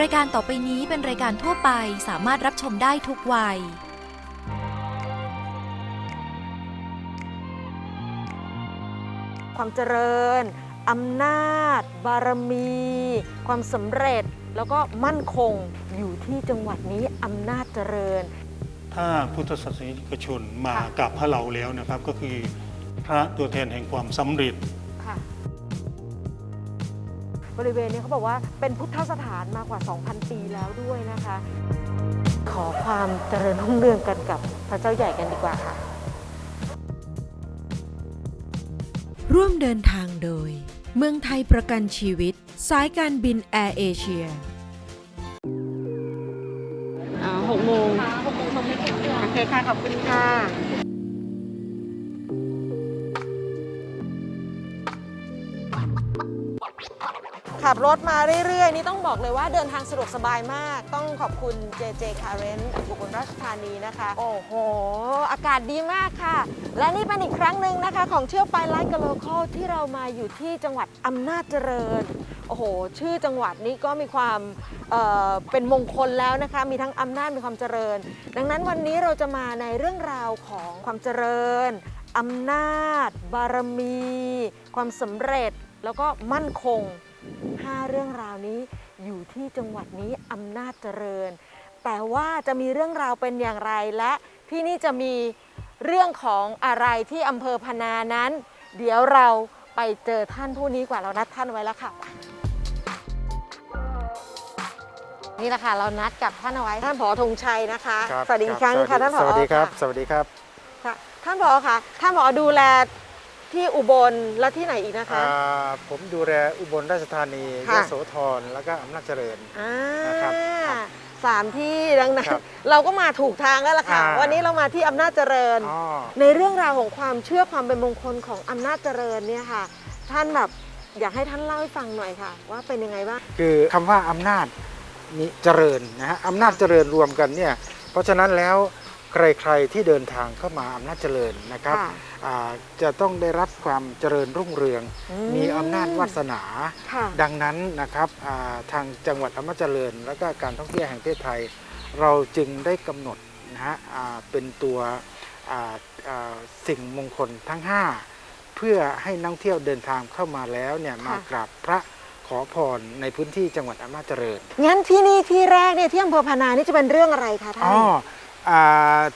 รายการต่อไปนี้เป็นรายการทั่วไปสามารถรับชมได้ทุกวัย ความเจริญอำนาจ บารมี ความสำเร็จแล้วก็มั่นคงอยู่ที่จังหวัดนี้อำนาจเจริญ ถ้าพุทธศาสนิกชนมาค่ะกับพระเราแล้วนะครับ ก็คือพระตัวแทนแห่งความสำเร็จค่ะ บริเวณนี้เขาบอกว่าเป็นพุทธสถานมากกว่า 2,000 ปีแล้วด้วยนะคะ ขอความเจริญรุ่งเรืองกันกับพระเจ้าใหญ่กันดีกว่าค่ะ ร่วมเดินทางโดย เมืองไทยประกันชีวิต สายการบินแอร์เอเชียหกโมงหกโมงชมไม่ถึงโอเคค่ะ ขอบคุณค่ะ ขับรถมาเรื่อย ๆ นี่ต้องบอกเลยว่าเดินทางสะดวกสบายมาก ต้องขอบคุณ JJ c a r e n อุบลราชธานีนะคะ โอ้โห อากาศดีมากค่ะ และนี่เป็นอีกครั้งหนึ่งนะคะ ของเที่ยวไปไลฟ์กับโลคอลที่เรามาอยู่ที่จังหวัดอำนาจเจริญ โอ้โห ชื่อจังหวัดนี้ก็มีความเเป็นมงคลแล้วนะคะ มีทั้งอำนาจมีความเจริญ ดังนั้นวันนี้เราจะมาในเรื่องราวของความเจริญอำนาจ บารมี ความสำเร็จแล้วก็มั่นคง 5 เรื่องราวนี้อยู่ที่จังหวัดนี้อำนาจเจริญ แต่ว่าจะมีเรื่องราวเป็นอย่างไรและที่นี่จะมีเรื่องของอะไรที่อำเภอพนานั้น เดี๋ยวเราไปเจอท่านผู้นี้กว่าเรานัดท่านไว้แล้วค่ะ นี่แหละค่ะเรานัดกับท่านเอาไว้ท่านผอธงชัยนะคะครับสวัสดีอีกครั้งหนึ่งค่ะท่านผอสวัสดีครับะสวัสดีครับค่ะท่านผอค่ะท่านผอดูแล ที่อุบลและที่ไหนอีกนะคะ อ่าผมดูแลอุบลราชธานีค่ะยโสธรแล้วก็อำนาจเจริญ อ่านะครับครับสามที่ดังนั้นครับเราก็มาถูกทางแล้วล่ะค่ะ อ่า วันนี้เรามาที่อำนาจเจริญ อ๋อ ในเรื่องราวของความเชื่อความเป็นมงคลของอำนาจเจริญเนี่ยค่ะ ท่านแบบอยากให้ท่านเล่าให้ฟังหน่อยค่ะ ว่าเป็นยังไงบ้าง คือคำว่าอำนาจนี้เจริญนะฮะอำนาจเจริญรวมกันเนี่ยเพราะฉะนั้นแล้ว ใครๆที่เดินทางเข้ามาอำนาจเจริญนะครับค่ะอ่าจะต้องได้รับความเจริญรุ่งเรือง อืมมีอำนาจวาสนา ค่ะ ดังนั้นนะครับอ่าทางจังหวัดอำนาจเจริญ และก็การท่องเที่ยวแห่งประเทศไทย เราจึงได้กำหนดนะฮะอ่าเป็นตัวอ่าอ่าสิ่งมงคลทั้ง 5 เพื่อให้นักท่องเที่ยวเดินทางเข้ามาแล้วเนี่ยมากราบพระขอพรในพื้นที่จังหวัดอำนาจเจริญ งั้นที่นี่ที่แรกเนี่ยที่อำเภอพนานี่จะเป็นเรื่องอะไรคะท่าน อ๋ออ่า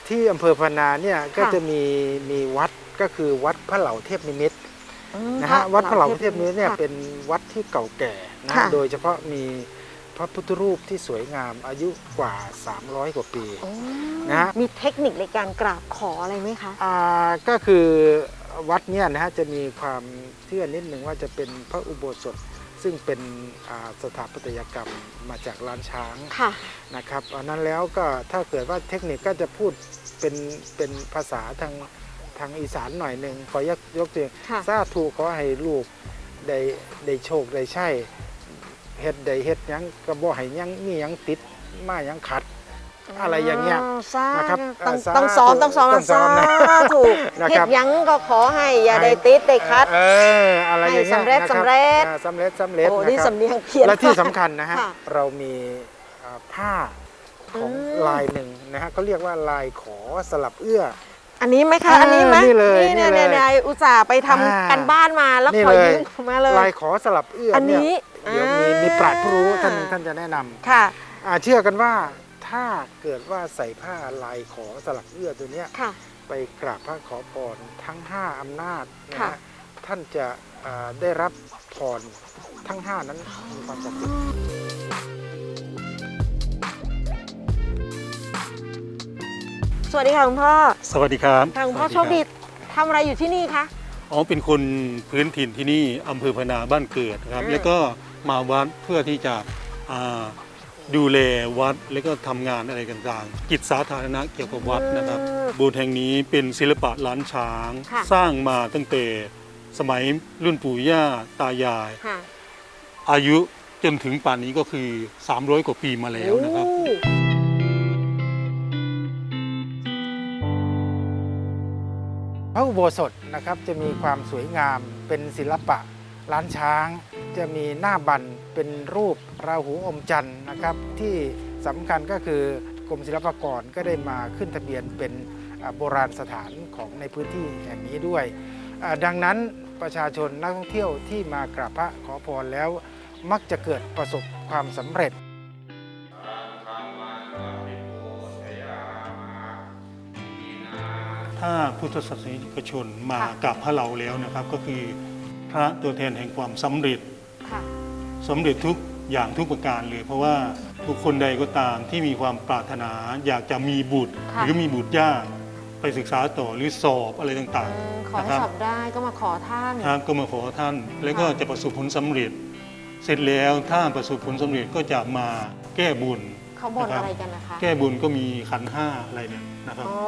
ที่อำเภอพนาเนี่ยก็ค่ะจะมีมีวัดก็คือวัดพระเหล่าเทพนิมิตรมนะฮะวัดพระเหล่าเทพนิมิตรเนี่ยค่ะเป็นวัดที่เก่าแก่นะค่ะโดยเฉพาะมีพระพุทธรูปที่สวยงามอายุกว่า 300 กว่าปีโอ้นะฮะมีเทคนิคในการกราบขออะไรไหมคะอ่าก็คือวัดเนี่ยนะฮะจะมีความเชื่อนิดหนึ่งว่าจะเป็นพระอุโบสถ ซึ่งเป็นอ่าสถาปัตยกรรมมาจากล้านช้างค่ะนะครับอันนั้นแล้วก็ถ้าเกิดว่าเทคนิคก็จะพูดเป็นเป็นภาษาทางทางอีสานหน่อยหนึ่งขอยกยกตัวอย่างค่ะสาธุขอให้ลูกได้ได้โชคได้ใช่เฮ็ดได้เฮ็ดหยังก็บ่ให้หยังมีหยังติดมาหยังขัด อะไรอย่างเงี้ยสานะครับต้องอ่าต้องซ้อมสาธุต้องซ้อมต้องซ้อมนะสาถูกนะเฮ็ครัดบหยังก็ขอให้อย่าได้ติดได้คัดเอออะไรอย่างเงี้ยให้สำเร็จนะคบสำเร็จอ่าสำเร็จสำเร็จโอ้นะนี่ครับสำเนียงเพี้ยนและที่สำคัญนะฮะค่ะเรามีอ่าผ้าของอืมลายหนึ่งนะฮะเขาเรียกว่าลายขอสลับเอื้ออันนี้ไหมคะอ่าอันนี้ไหมนี่เลยเนี่ยนี่เนี่ยเลยเนี่ยอุตส่าห์ไปทำอ่ากันบ้านมาแล้วนี่ขอเลยยืมมาเลยลายขอสลับเอื้ออันเนี่ยนี้เดี๋ยวมีอ่ามีมีปราดผู้รู้ท่านหนึ่งท่านจะแนะนำค่ะอ่าเชื่อกันว่า ถ้าเกิดว่าใส่ผ้าลายขอสลับเอื้อตัวเนี้ยค่ะ ไปกราบพระขอพรทั้ง 5 อำนาจนะค่ะ ฮะท่านจะอ่าได้รับพรทั้ง 5 นั้นมีความศักดิ์สิทธิ์สวัสดีค่ะคุณพ่อสวัสดีครับค่ะคุณพ่อสโชวัคสดีรับทำอะไรอยู่ที่นี่คะ อ๋อเป็นคนพื้นถิ่นที่นี่อำเภอพนาบ้านเกิดครับ อืม แล้วก็มาวัดเพื่อที่จะอ่า ดูแลวัดแล้วก็ทำงานอะไรต่างๆกิจสาธารณะเกี่ยวกับวัดนะครับ อืมโบสถ์แห่งนี้เป็นศิลปะล้านช้าง ค่ะ สร้างมาตั้งแต่สมัยรุ่นปู่ย่าตายาย ค่ะอายุจนถึงป่านนี้ก็คือ 300 กว่าปีมาแล้วนะครับ โอ้พระอุโบสถนะครับจะมีความสวยงามเป็นศิลปะล้านช้าง จะมีหน้าบันเป็นรูปราหูอมจันทร์นะครับ ที่สำคัญก็คือกรมศิลปากรก็ได้มาขึ้นทะเบียนเป็นโบราณสถานของในพื้นที่แห่งนี้ด้วย ดังนั้นประชาชนนักท่องเที่ยวที่มากราบพระขอพรแล้ว มักจะเกิดประสบความสำเร็จถ้าพุทธศาสนิกชนมากราบพระเราแล้วนะครับ ก็คือพระตัวแทนแห่งความสำเร็จ สำเร็จทุกอย่างทุกประการเลย เพราะว่าบุคคลใดก็ตามที่มีความปรารถนาอยากจะมีบุตรค่ะหรือมีบุตรยากไปศึกษาต่อหรือสอบอะไรต่างอืมๆขอให้นะครับสอบได้ก็มาขอท่านท่านก็มาขอท่าน แล้วก็ค่ะจะประสบผลสำเร็จ เสร็จแล้วถ้าประสบผลสำเร็จก็จะมาแก้บุญเขาบ่นนะครับอะไรกันนะคะ แก้บุญก็มีขันธ์ห้าอะไรเนี่ยนะครับอ๋อ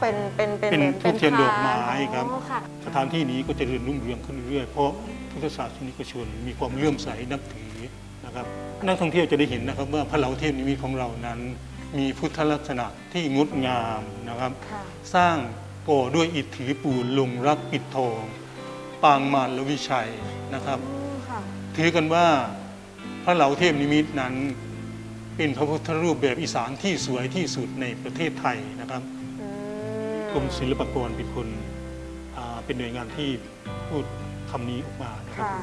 เป็นเป็นเป็นเป็นหมือทูบเทียนพดอกไม้ครับอ๋อค่ะสถานที่นี้ก็จะเจริญรุ่งเรืองขึ้นเรื่อยๆเพราะ พุทธศาสนิกชน มีความเลื่อมใสนับถือนะครับ นักท่องเที่ยวจะได้เห็นนะครับว่าพระเหลาเทพนิมิตของเรานั้น มีพุทธลักษณะที่งดงามนะครับค่ะสร้างก่อด้วยอิฐถือปูนลงรักปิดทอง ปางมารและวิชัยนะครับอืมค่ะถือกันว่าพระเหลาเทพนิมิตนั้น เป็นพระพุทธรูปแบบอีสานที่สวยที่สุดในประเทศไทยนะครับอืมกรมศิลปากรเป็นคนอ่าเป็นหน่วยงานที่พูด คำนี้ออกมานะครับ ค่ะ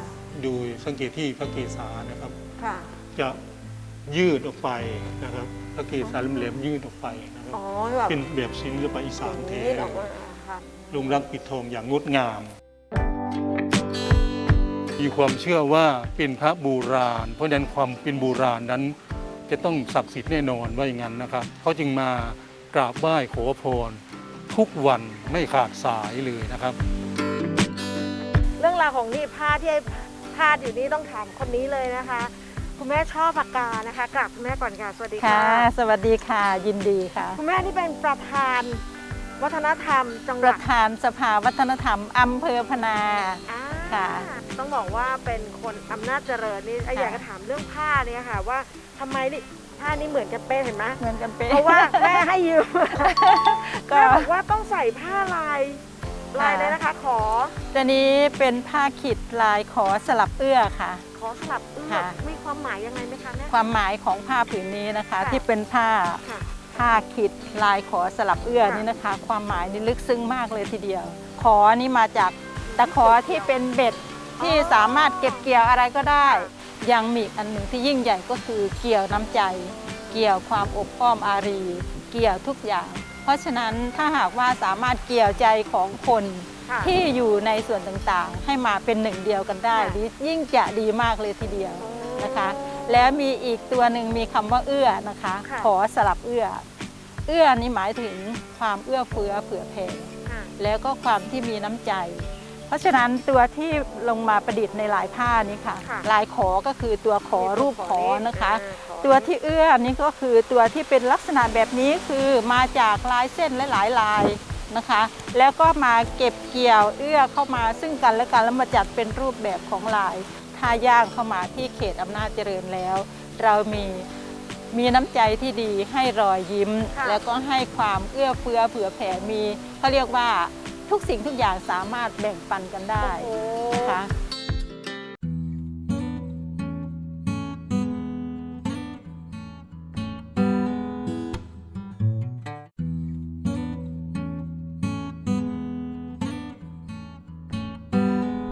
โดยสังเกตที่พระเกศานะครับ ค่ะ จะยืดออกไปนะครับพระเกศาแหลมๆยืดออกไปนะครับ อ๋อแบบเป็นแบบศิลปะอีสานแท้ยืดออกมาค่ะลงรักปิดทองอย่างงดงาม มีความเชื่อว่าเป็นพระโบราณ เพราะฉะนั้นความเป็นโบราณนั้น จะต้องศักดิ์สิทธิ์แน่นอนว่าอย่างนั้นนะครับเขาจึงมากราบไหว้ขอพร ทุกวันไม่ขาดสายเลยนะครับเรื่องราวของนี่ผ้าที่ให้พาดอยู่นี่ต้องถามคนนี้เลยนะคะ คุณแม่ชอบปากกานะคะกราบคุณแม่ก่อนค่ะสวัสดีค่ะ ค่ะ สวัสดีค่ะ ยินดีค่ะ คุณแม่นี่เป็นประธาน วัฒนธรรมจังหปวัระดธานสภาวัฒนธรรมอำเภอพนา อ่าค่ะ ต้องบอกว่าเป็นคนอำนาจเจริญนี่ค่ะอยากจะถามเรื่องผ้าเนี่ยค่ะ ว่าทำไมนี่ผ้านี้เหมือนกันเป๊ะเห็นไหมเหมือนกันเป๊ะเพราะว่าแม่ให้ยืมก็แม่บอกว่าต้องใส่ผ้าลาย ลายเลยนะคะ ขอ ตัวนี้เป็นผ้าขิดลายขอสลับเอื้อค่ะ ขอสลับเอื้อ ค่ะ มีความหมายยังไงไหมคะแม่ ความหมายของผ้าผืนนี้นะคะ ค่ะที่เป็นผ้าค่ะผ้าขิดลายขอสลับเอื้อค่ะ นี่นะคะ ความหมายนี่ลึกซึ้งมากเลยทีเดียว ขอนี่มาจากตะขอที่เป็นเบ็ดที่สามารถเก็บเกี่ยวอะไรก็ได้ยังมีอีกอันหนึ่งที่ยิ่งใหญ่ก็คือเกี่ยวน้ำใจ เกี่ยวความอบอ้อมอารี เกี่ยวทุกอย่าง เพราะฉะนั้นถ้าหากว่าสามารถเกี่ยวใจของคนค่ะที่อยู่ในส่วนต่างๆ ให้มาเป็นหนึ่งเดียวกันได้ค่ะนี่ยิ่งจะดีมากเลยทีเดียวโอ้นะคะ แล้วมีอีกตัวหนึ่งมีคำว่าเอื้อนะคะ ค่ะ ขอสลับเอื้อ เอื้อนี่หมายถึงความเอื้อเฟื้อเผื่อแผ่ค่ะ แล้วก็ความที่มีน้ำใจ เพราะฉะนั้นตัวที่ลงมาประดิษฐ์ในลายผ้านี้ค่ะ ค่ะลายขอก็คือตัวขอรูปขอนะคะอ่าขอตัวที่เอื้อนี่ก็คือตัวที่เป็นลักษณะแบบนี้คือมาจากลายเส้นและหลายลายนะคะ แล้วก็มาเก็บเกี่ยวเอื้อเข้ามาซึ่งกันและกันแล้วมาจัดเป็นรูปแบบของลายถ้าย่างเข้ามาที่เขตอำนาจเจริญแล้ว เรามีมีน้ำใจที่ดีให้รอยยิ้ม ค่ะ แล้วก็ให้ความเอื้อเฟื้อเผื่อแผ่มีเขาเรียกว่า ทุกสิ่งทุกอย่างสามารถแบ่งปันกันได้โอ้นะคะ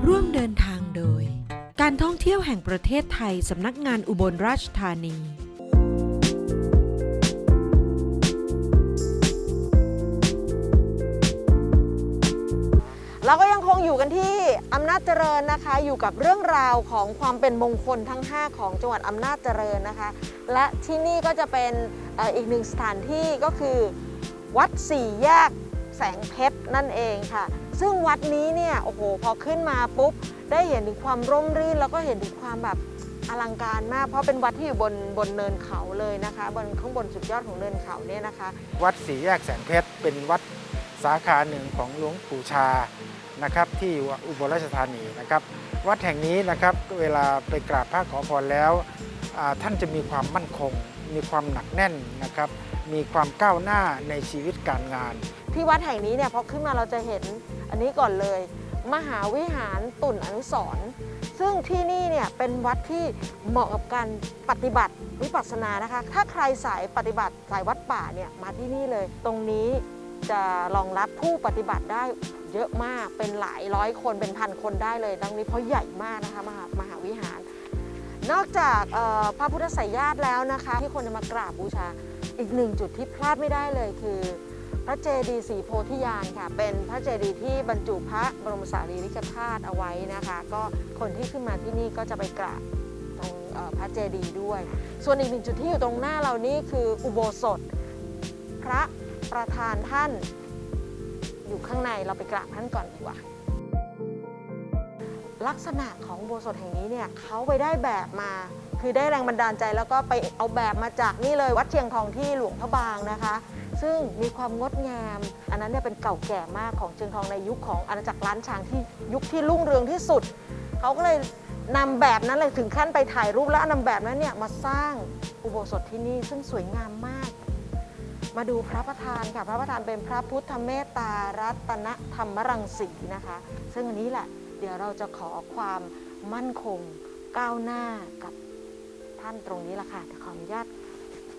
ร่วมเดินทางโดย การท่องเที่ยวแห่งประเทศไทยสำนักงานอุบลราชธานี อยู่กันที่อำนาจเจริญนะคะ อยู่กับเรื่องราวของความเป็นมงคลทั้ง 5 ของจังหวัดอำนาจเจริญนะคะ และที่นี่ก็จะเป็นอีกหนึ่งสถานที่ก็คือวัดสี่แยกแสงเพชรนั่นเองค่ะ ซึ่งวัดนี้เนี่ยโอ้โหพอขึ้นมาปุ๊บ ได้เห็นถึงความร่มรื่น แล้วก็เห็นถึงความแบบอลังการมาก เพราะเป็นวัดที่อยู่บนบนเนินเขาเลยนะคะบนข้างบนสุดยอดของเนินเขาเนี่ยนะคะ วัดศรีแยกแสงเพชรเป็นวัดสาขาหนึ่งของหลวงปู่ชา นะครับที่อุบลราชธานีนะครับ วัดแห่งนี้นะครับเวลาไปกราบพระขอพรแล้ว ท่านจะมีความมั่นคง มีความหนักแน่นนะครับ มีความก้าวหน้าในชีวิตการงาน ที่วัดแห่งนี้เนี่ยพอขึ้นมาเราจะเห็นอันนี้ก่อนเลย มหาวิหารตุ่นอนุสร์ซึ่งที่นี่เนี่ยเป็นวัดที่เหมาะกับการปฏิบัติวิปัสสนานะคะ ถ้าใครสายปฏิบัติสายวัดป่าเนี่ยมาที่นี่เลย ตรงนี้ จะรองรับผู้ปฏิบัติได้เยอะมากเป็นหลายร้อยคนเป็นพันคนได้เลยตรงนี้เพราะใหญ่มากนะคะมหามหาวิหาร นอกจากพระพุทธไสยญาติแล้วนะคะ ที่คนจะมากราบบูชาอีกหนึ่งจุดที่พลาดไม่ได้เลยคือพระเจดีย์สีโพธิญาณค่ะ เป็นพระเจดีย์ที่บรรจุพระบรมสารีริกธาตุเอาไว้นะคะ ก็คนที่ขึ้นมาที่นี่ก็จะไปกราบตรงพระเจดีย์ด้วย ส่วนอีกหนึ่งจุดที่อยู่ตรงหน้าเรานี่คืออุโบสถ พระ ประธานท่าน อยู่ข้างในเราไปกราบท่านก่อนดีกว่า ลักษณะของโบสถ์แห่งนี้เนี่ยเขาไปได้แบบมา คือได้แรงบันดาลใจแล้วก็ไปเอาแบบมาจากนี่เลยวัดเชียงทองที่หลวงพระบางนะคะ ซึ่งมีความงดงาม อันนั้นเนี่ยเป็นเก่าแก่มากของเชียงทองในยุคของอาณาจักรล้านช้างที่ยุคที่รุ่งเรืองที่สุดเขาก็เลยนำแบบนั้นเลยถึงขั้นไปถ่ายรูปแล้วเอานำแบบนั้นเนี่ยมาสร้างอุโบสถที่นี่ซึ่งสวยงามมาก มาดูพระประธานค่ะ พระประธานเป็นพระพุทธเมตตารัตนธรรมรังสีนะคะ ซึ่งอันนี้แหละ เดี๋ยวเราจะขอความมั่นคงก้าวหน้ากับท่านตรงนี้ละค่ะขออนุญาต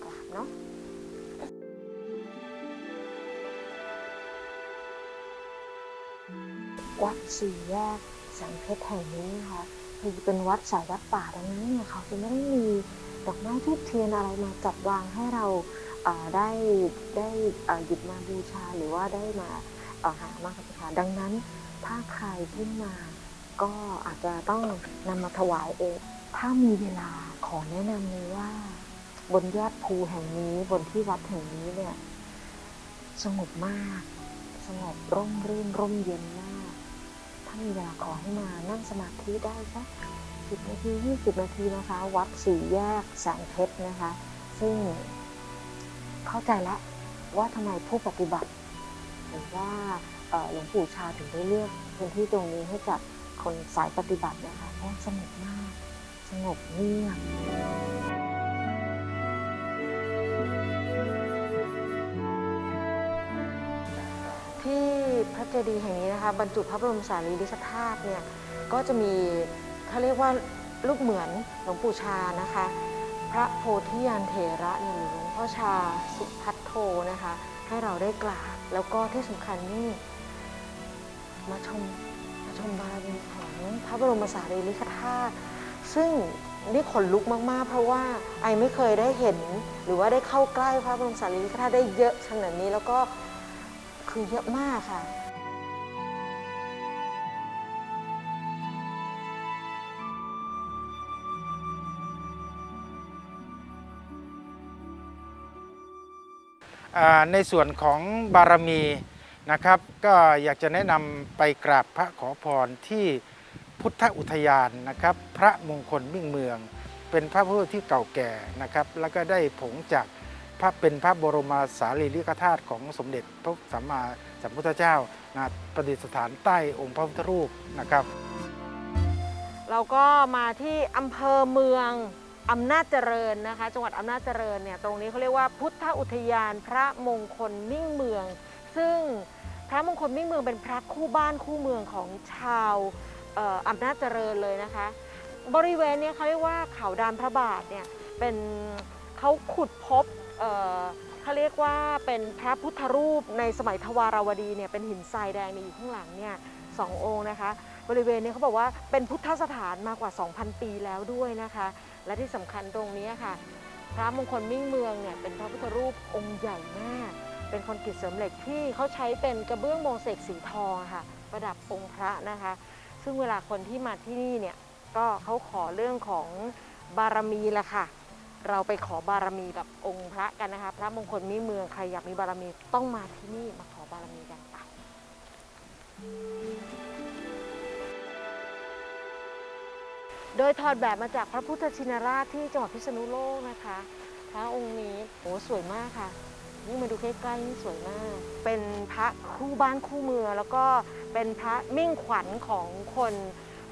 กราบเนาะวัดสี่แยกสังเพชรแห่งนี้นะคะคือเป็นวัดสายวัดป่าดังนั้นเนี่ยเขาจะไม่ได้มีดอกไม้ทูบเทียนอะไรมาจัดวางให้เรา ได้ได้หยิบมาบูชาหรือว่าได้มาหามาบูชาดังนั้น ถ้าใครขึ้นมาก็อาจจะต้องนำมาถวายเองถ้ามีเวลาขอแนะนำเลยว่า บนยอดภูแห่งนี้บนที่วัดแห่งนี้เนี่ยสงบมาก สงบร่มรื่นร่มเย็นมาก ถ้ามีเวลาขอให้มานั่งสมาธิได้สักสิบนาทียี่สิบนาทีนะคะ วัดสี่แยกแสงเพชรนะคะ ซึ่ง เข้าใจแล้วว่าทำไมผู้ปฏิบัติหรือว่าหลวงปู่ชาถึงได้เลือกพื้นที่ตรงนี้ให้กับคนสายปฏิบัตินะคะเพราะสงบมาก สงบเงียบที่พระเจดีย์แห่งนี้นะคะบรรจุพระบรมสารีริกธาตุเนี่ยก็จะมีเขาเรียกว่ารูปเหมือนหลวงปู่ชานะคะ ระโพธิยานเถระเนี่ยหรือหลวงพ่อชาสุพัทโทนะคะ ให้เราได้กราบแล้วก็ที่สำคัญนี่มาชมมาชมบารมีของพระบรมสารีริกธาตุซึ่งนี่ขนลุกมาก ๆ เพราะว่าไอไม่เคยได้เห็น หรือว่าได้เข้าใกล้พระบรมสารีริกธาตุได้เยอะขนาดนี้แล้วก็คือเยอะมากค่ะ ในส่วนของบารมีนะครับ ก็อยากจะแนะนำไปกราบพระขอพรที่พุทธอุทยานนะครับ พระมงคลมิ่งเมือง เป็นพระพุทธที่เก่าแก่นะครับ แล้วก็ได้ผงจากพระเป็นพระบรมสารีริกธาตุของสมเด็จพระสัมมาสัมพุทธเจ้านะประดิษฐานใต้องค์พระพุทธรูปนะครับ เราก็มาที่อำเภอเมือง อำนาจเจริญนะคะ จังหวัดอำนาจเจริญเนี่ยตรงนี้เขาเรียกว่าพุทธอุทยานพระมงคลมิ่งเมือง ซึ่งพระมงคลมิ่งเมืองเป็นพระคู่บ้านคู่เมืองของชาวอำนาจเจริญเลยนะคะ บริเวณเนี้เขาเรียกว่าเขาดานพระบาทเนี่ยเป็นเขาขุดพบเเขาเรียกว่าเป็นพระพุทธรูปในสมัยทวารวดีเนี่ยเป็นหินทรายแดงเนี่ยอยู่ข้างหลังเนี่ยสององค์นะคะ บริเวณนี้เขาบอกว่าเป็นพุทธสถานมากว่า 2,000 ปีแล้วด้วยนะคะ และที่สำคัญตรงนี้ค่ะ พระมงคลมิ่งเมืองเนี่ยเป็นพระพุทธรูปองค์ใหญ่มาก เป็นคนกรีตเสริมเหล็กที่เขาใช้เป็นกระเบื้องโมเสกสีทองค่ะ ประดับองค์พระนะคะ ซึ่งเวลาคนที่มาที่นี่เนี่ยก็เขาขอเรื่องของบารมีแหละค่ะ เราไปขอบารมีกับองค์พระกันนะคะ พระมงคลมิ่งเมืองใครอยากมีบารมีต้องมาที่นี่มาขอบารมีกันไป โดยถอดแบบมาจากพระพุทธชินราชที่จังหวัดพิษณุโลกนะคะ พระองค์นี้โอ้สวยมากค่ะนี่มาดูใกล้ๆนี่สวยมาก เป็นพระคู่บ้านคู่เมืองแล้วก็เป็นพระมิ่งขวัญของคน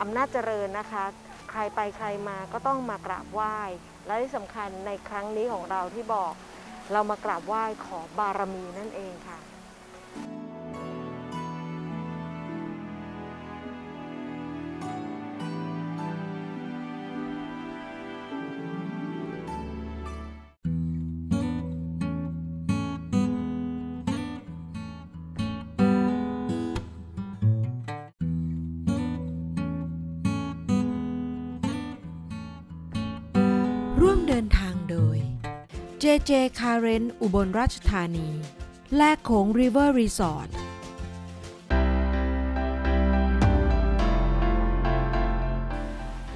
อำนาจเจริญนะคะ ใครไปใครมาก็ต้องมากราบไหว้ และที่สำคัญในครั้งนี้ของเราที่บอก เรามากราบไหว้ขอบารมีนั่นเองค่ะ JJ c a r e n อุบลราชธานี แลกโขง River Resort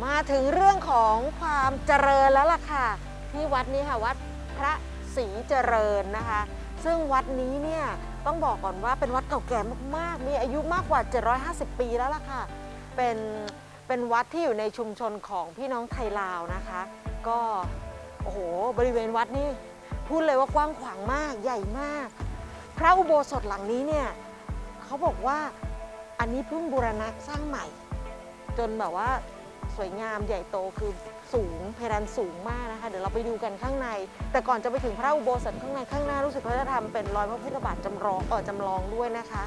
มาถึงเรื่องของความเจริญแล้วล่ะค่ะ ที่วัดนี้ค่ะ วัดพระศรีเจริญนะคะ ซึ่งวัดนี้เนี่ยต้องบอกก่อนว่าเป็นวัดเก่าแก่มากๆ มีอายุมากกว่า 750 ปีแล้วล่ะค่ะ เป็นเป็นวัดที่อยู่ในชุมชนของพี่น้องไทยลาวนะคะ ก็ อ้โห บริเวณวัดนี่พูดเลยว่ากว้างขวางมากใหญ่มาก พระอุโบสถหลังนี้เนี่ยเขาบอกว่าอันนี้เพิ่งบูรณะสร้างใหม่ จนแบบว่าสวยงามใหญ่โตคือสูงเพดานสูงมากนะคะ เดี๋ยวเราไปดูกันข้างใน แต่ก่อนจะไปถึงพระอุโบสถข้างในข้างหน้ารู้สึกเขาจะทำเป็นรอยพระพุทธบาทจำลองเออจำลองด้วยนะคะ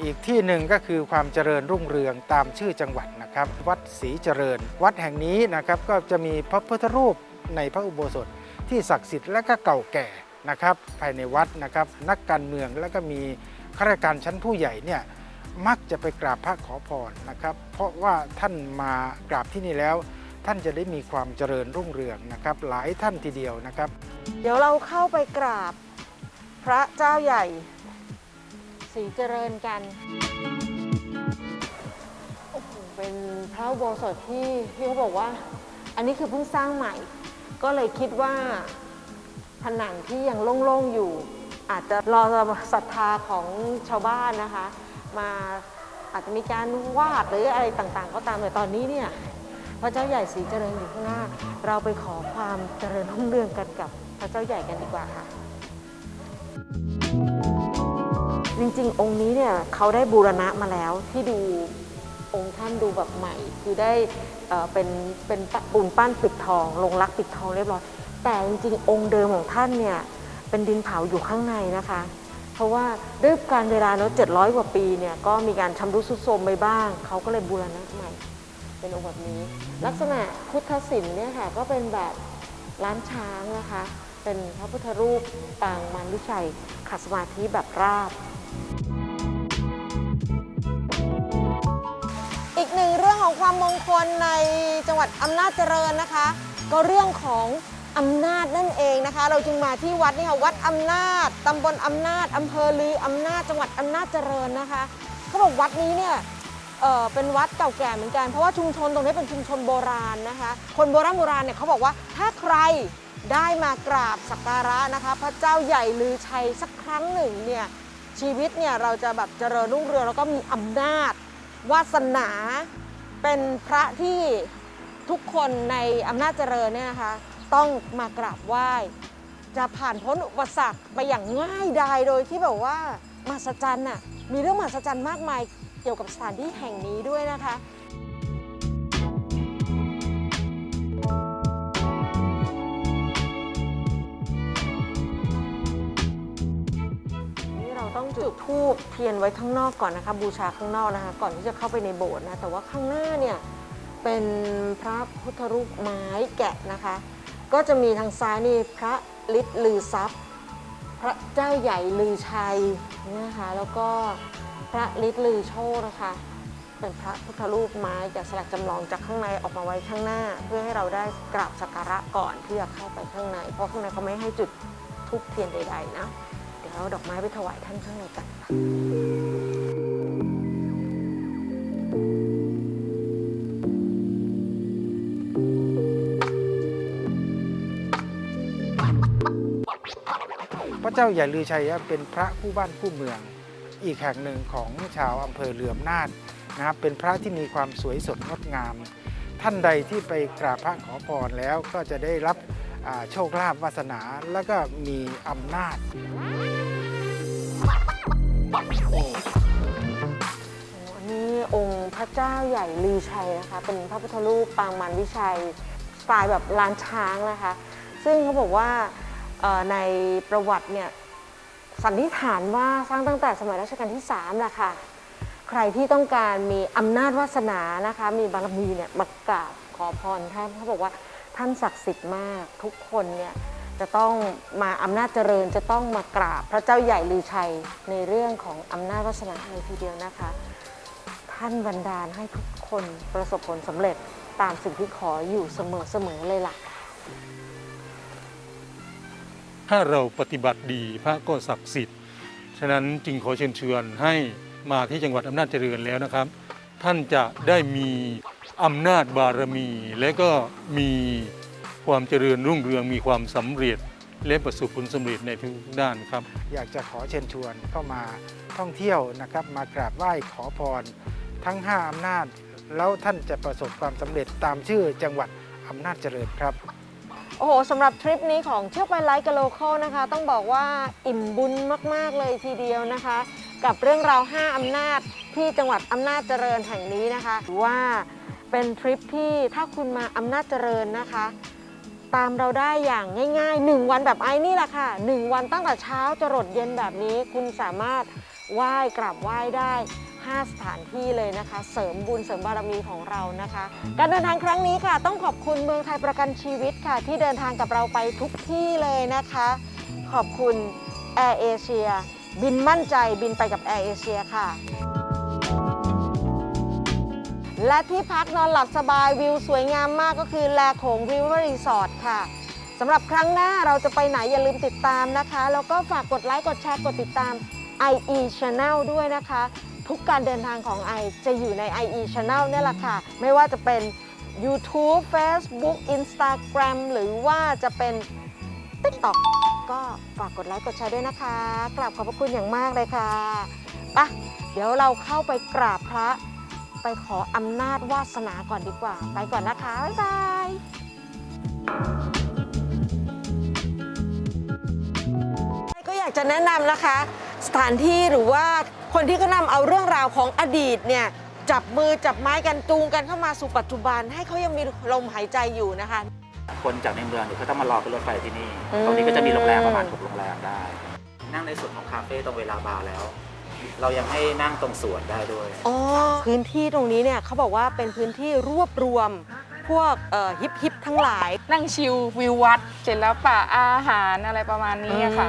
อีกที่หนึ่งก็คือความเจริญรุ่งเรืองตามชื่อจังหวัด นะครับวัดศรีเจริญ วัดแห่งนี้นะครับก็จะมีพระพุทธรูปในพระอุโบสถที่ศักดิ์สิทธิ์และก็เก่าแก่นะครับภายในวัดนะครับนักการเมืองแล้วก็มีข้าราชการชั้นผู้ใหญ่เนี่ยมักจะไปกราบพระขอพรนะครับ เพราะว่าท่านมากราบที่นี่แล้ว ท่านจะได้มีความเจริญรุ่งเรืองนะครับ หลายท่านทีเดียวนะครับ เดี๋ยวเราเข้าไปกราบพระเจ้าใหญ่ศรีเจริญกัน เป็นพระอุโบสถที่ที่เขาบอกว่า อันนี้คือเพิ่งสร้างใหม่ ก็เลยคิดว่าผนังที่ยังโล่งๆอยู่ อาจจะรอศรัทธาของชาวบ้านนะคะ มาอาจจะมีการวาดหรืออะไรต่างๆ ก็ตามแต่ตอนนี้เนี่ยพระเจ้าใหญ่ศรีเจริญอยู่ข้างหน้า เราไปขอความเจริญรุ่งเรืองกันกับพระเจ้าใหญ่กันดีกว่าค่ะ จริงๆ องค์นี้เนี่ยเขาได้บูรณะมาแล้วที่ดู องค์ท่านดูแบบใหม่ คือได้เป็นเป็นปูนปั้นปิดทอง ลงรักปิดทองเรียบร้อย แต่จริงๆ องค์เดิมของท่านเนี่ยเป็นดินเผาอยู่ข้างในนะคะ เพราะว่าด้วยการเวลาเนาะ700กว่าปีเนี่ยก็มีการชำรุดทรุดโทรมไปบ้าง เขาก็เลยบูรณะใหม่ เป็นองค์แบบนี้ ลักษณะพุทธศิลป์เนี่ยค่ะก็เป็นแบบล้านช้างนะคะ เป็นพระพุทธรูปปางมารวิชัยขัดสมาธิแบบราบ ความมงคลในจังหวัดอำนาจเจริญนะคะ ก็เรื่องของอำนาจนั่นเองนะคะ เราจึงมาที่วัดนี่ค่ะวัดอำนาจตำบลอำนาจอำเภอลืออำนาจจังหวัดอำนาจเจริญนะคะเขาบอกวัดนี้เนี่ยเอ่อเป็นวัดเก่าแก่เหมือนกัน เพราะว่าชุมชนตรงนี้เป็นชุมชนโบราณนะคะ คนโบราณโบราณเนี่ยเขาบอกว่าถ้าใครได้มากราบสักการะนะคะ พระเจ้าใหญ่ลือชัยสักครั้งหนึ่งเนี่ยชีวิตเนี่ยเราจะแบบเจริญรุ่งเรืองแล้วก็มีอำนาจวาสนา เป็นพระที่ทุกคนในอำนาจเจริญเนี่ยนะคะต้องมากราบไหว้ จะผ่านพ้นอุปสรรคไปอย่างง่ายดายโดยที่แบบว่ามหัศจรรย์น่ะมีเรื่องมหัศจรรย์มากมายเกี่ยวกับสถานที่แห่งนี้ด้วยนะคะ จุดธูปเทียนไว้ข้างนอกก่อนนะคะ บูชาข้างนอกนะคะ ก่อนที่จะเข้าไปในโบสถ์นะแต่ว่าข้างหน้าเนี่ยเป็นพระพุทธรูปไม้แกะนะคะ ก็จะมีทางซ้ายนี่พระฤทธิ์ลือทรัพย์ พระเจ้าใหญ่ลือชัยนะคะแล้วก็พระฤทธิ์ลือโชคนะคะเป็นพระพุทธรูปไม้แกะสลักจำลองจากข้างในออกมาไว้ข้างหน้า เพื่อให้เราได้กราบสักการะก่อนที่จะเข้าไปข้างใน เพราะข้างในเขาไม่ให้จุดทุบเทียนใดๆนะ ดี๋ยวเอาดอกไม้ไปถวายท่านข้างในกันค่ะพระเจ้าใหญ่ลือชัยเป็นพระผู้บ้านผู้เมือง อีกแห่งหนึ่งของชาวอำเภอเหลือมนาดนะครับเป็นพระที่มีความสวยสดงดงาม ท่านใดที่ไปกราบพระขอพรแล้วก็จะได้รับโชคลาภวาสนาแล้วก็มีอำนาจ องค์พระเจ้าใหญ่ลือชัยนะคะ เป็นพระพุทธรูปปางมันวิชัยสไตล์แบบลานช้างนะคะ ซึ่งเขาบอกว่าในประวัติเนี่ยสันนิษฐานว่าสร้างตั้งแต่สมัยรัชกาลที่3แหละค่ะ ใครที่ต้องการมีอำนาจวาสนานะคะ มีบารมีเนี่ยมากราบขอพรท่านเขาบอกว่าท่านศักดิ์สิทธิ์มากทุกคนเนี่ยจะต้องมาอำนาจเจริญจะต้องมากราบพระเจ้าใหญ่ลือชัยในเรื่องของอำนาจวาสนาเลยทีเดียวนะคะ ท่านบันดาลให้ทุกคนประสบผลสำเร็จตามสิ่งที่ขออยู่เสมอๆเลยล่ะ ถ้าเราปฏิบัติดีพระก็ศักดิ์สิทธิ์ ฉะนั้นจึงขอเชิญชวนให้มาที่จังหวัดอำนาจเจริญแล้วนะครับ ท่านจะได้มีอำนาจบารมี และก็มีความเจริญรุ่งเรืองมีความสำเร็จ และประสบผลสำเร็จในทุกด้านครับ อยากจะขอเชิญชวนเข้ามาท่องเที่ยวนะครับ มากราบไหว้ขอพร ทั้ง 5 อำนาจ แล้วท่านจะประสบความสำเร็จตามชื่อจังหวัดอำนาจเจริญครับ โอ้โหสำหรับทริปนี้ของเที่ยวไปไลฟ์กับโลเคอลนะคะ ต้องบอกว่าอิ่มบุญมาก ๆ เลยทีเดียวนะคะ กับเรื่องราว 5 อำนาจที่จังหวัดอำนาจเจริญแห่งนี้นะคะถือว่าเป็นทริปที่ถ้าคุณมาอำนาจเจริญนะคะ ตามเราได้อย่างง่ายๆ 1 วันแบบไอ้นี่แหละค่ะ 1 วันตั้งแต่เช้าจรดเย็นแบบนี้ คุณสามารถไหว้กราบไหว้ได้ 5 สถานที่เลยนะคะ เสริมบุญเสริมบารมีของเรานะคะ การเดินทางครั้งนี้ค่ะ ต้องขอบคุณเมืองไทยประกันชีวิตค่ะ ที่เดินทางกับเราไปทุกที่เลยนะคะ ขอบคุณแอร์เอเชียบินมั่นใจบินไปกับแอร์เอเชียค่ะ และที่พักนอนหลับสบายวิวสวยงามมากก็คือแลโขงริเวอร์รีสอร์ทค่ะสำหรับครั้งหน้าเราจะไปไหนอย่าลืมติดตามนะคะ แล้วก็ฝากกดไลค์ กดแชร์ กดติดตาม IE Channel ด้วยนะคะ ทุกการเดินทางของไอจะอยู่ใน IE Channel เนี่ยแหละค่ะ ไม่ว่าจะเป็น YouTube Facebook Instagram หรือว่าจะเป็น TikTok ก็ฝากกดไลค์กดแชร์ด้วยนะคะกราบขอบพระคุณอย่างมากเลยค่ะปะเดี๋ยวเราเข้าไปกราบพระ ไปขออำนาจวาสนาก่อนดีกว่า ไปก่อนนะคะ บ๊ายบายก็อยากจะแนะนำนะคะ สถานที่หรือว่า คนที่ก็นำเอาเรื่องราวของอดีตเนี่ยจับมือจับไม้กันจูงกันเข้ามาสู่ปัจจุบัน ให้เขายังมีลมหายใจอยู่นะคะ คนจากในเมืองเนี่ยเขาต้องมารอขึ้นรถไฟที่นี่ อืม ตรงนี้ก็จะมีโรงแรมประมาณ6โรงแรมได้ นั่งในส่วนของคาเฟ่ตรงเวลาบาร์แล้ว เรายังให้นั่งตรงสวนได้ด้วย อ๋อพื้นที่ตรงนี้เนี่ยเขาบอกว่าเป็นพื้นที่รวบรวม พวกเอ่อฮิปฮิปทั้งหลาย นั่งชิลวิววัดเสร็จแล้วป่าอาหารอะไรประมาณนี้อะค่ะ